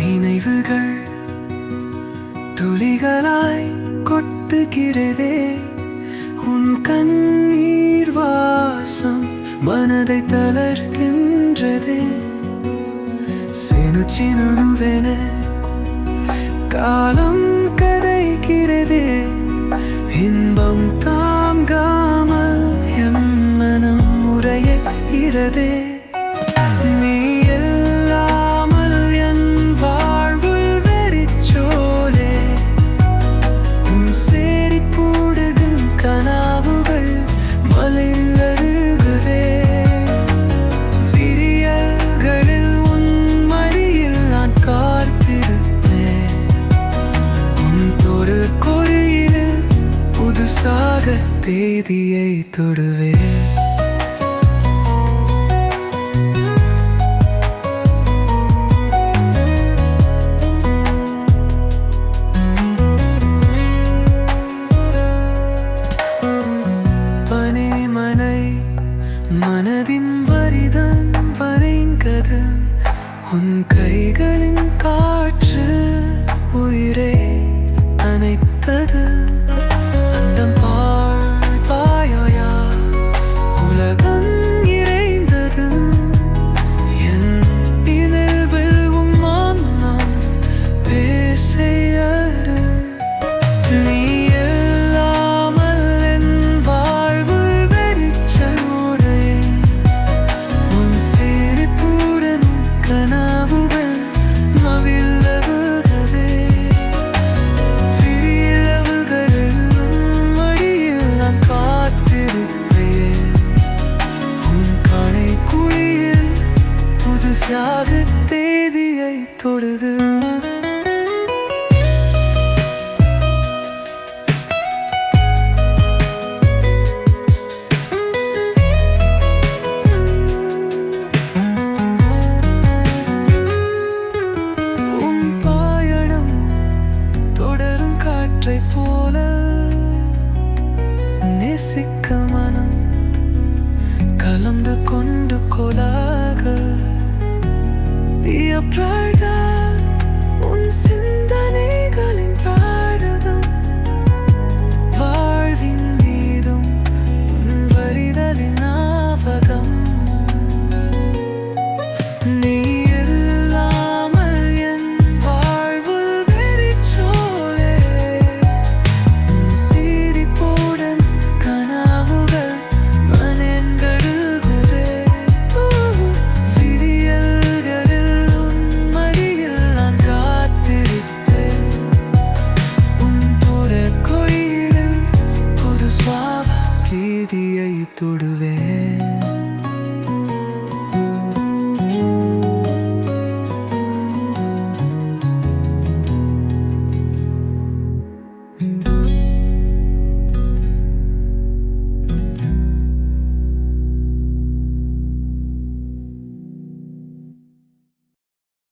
நினைவுகள் துளிகளாய் கொட்டுகிறதே உன் கண் சுவாசம் மனதை தளர்கின்றதே. சினு சினுவென காலம் கதைக்கிறதே இன்பம் தாங்காமல் எம் மனம் முறைய இரதே தேதியை தொடுவேன். பனைமனை மனதின் வரிதான் வரைங்கது உன் கைகளின் புதுசாக தேதியை தொடுது போல நேசிக்க மனம் கலந்து கொண்டு கொலா You're perfect. தொடுவேன்